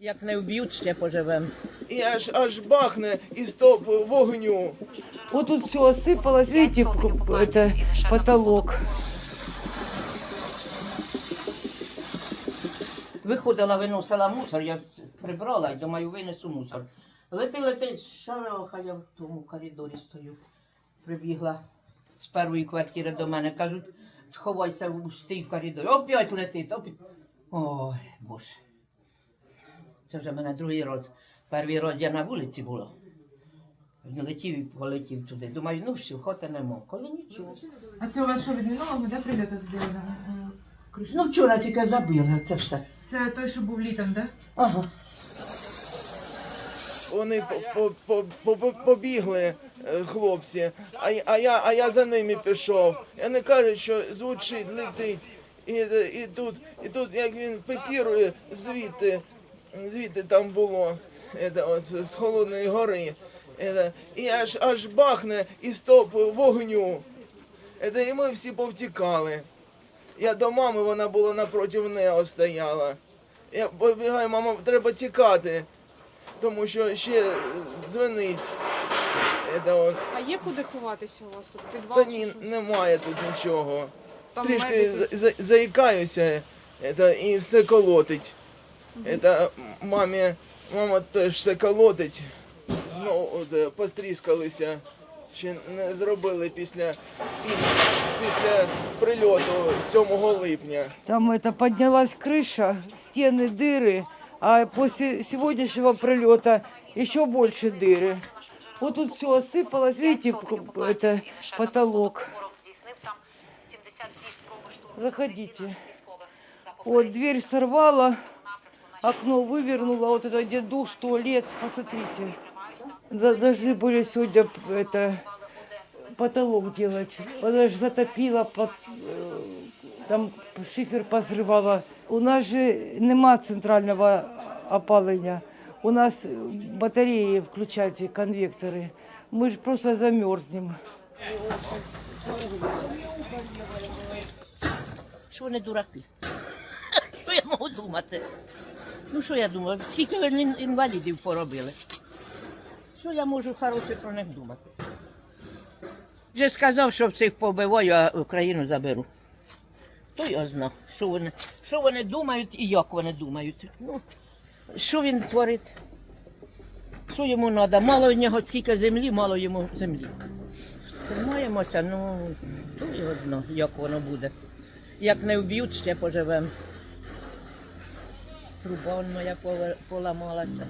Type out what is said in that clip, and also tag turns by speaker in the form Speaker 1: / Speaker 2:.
Speaker 1: Як не вб'ють, ще поживемо.
Speaker 2: І аж аж бахне і стоп вогню.
Speaker 3: Вот тут все осыпалось, видите, это потолок.
Speaker 1: Виходила, виносила мусор, я прибрала і думаю, винесу мусор. Лети, лети, шароха, я в тому коридорі стою. Прибігла з першої квартири до мене, кажуть, ховайся в стій в коридорі. Опять летить, опять. Ой, боже. Це вже в мене другий раз. Перший раз я на вулиці була. Він летів і полетів туди. Думаю, ну все, хоти нема. Коли нічого.
Speaker 4: А це у вас що від мінулого, де прильоти збили на е.
Speaker 1: Ну вчора тільки забили, це все.
Speaker 4: Це той, що був літом, да?
Speaker 1: Ага.
Speaker 2: Вони по- по- по- по- побігли, е, хлопці, а, я- а, я, а я за ними пішов. І вони кажуть, що звучить, летить. І, і, тут, і тут, як він пикірує, звідти, звідти там було, це, от, з Холодної гори. Це, і аж, аж бахне і стоп вогню. Це, і ми всі повтікали. Я до мами, вона була напроти неї стояла. Я побігаю, мама, треба тікати тому що ще дзвонить. Це от.
Speaker 5: А є куди ховатися у вас тут? Підвал?
Speaker 2: Та ні,
Speaker 5: що?
Speaker 2: немає тут нічого.
Speaker 5: Там
Speaker 2: Трішки
Speaker 5: медики.
Speaker 2: за- за- заїкаюся це, і все колотить. Це, мамі, мама теж все колотить. Знову от, е, постріскалися. Ще не зробили після, після прильоту 7 липня.
Speaker 3: Там это поднялась крыша, стены дыры, а после сегодняшнего прилета еще больше дыры. Вот тут все осыпалось, видите, к- это потолок. Заходите. Вот дверь сорвала, Окно вывернула, вот это где душ, туалет, посмотрите. Должны были сегодня это потолок делать. Она же затопила, под, э, там шифер позрывала. У нас же нема центрального опалення. У нас батареи включайте, конвекторы. Мы же просто замерзнем.
Speaker 1: Що вони дураки? Що думати? Ну що я думаю, скільки ви інвалідів поробили? Що я можу хороше про них думати? Вже сказав, що всіх побиваю, а Україну заберу. То я знав, що вони, що вони думають і як вони думають. Ну, що він творить? Що йому треба? Мало в нього скільки землі, мало йому землі. Тримаємося, ну, то його знає, як воно буде. Як не вб'ють, ще поживемо. Труба моя поламалася.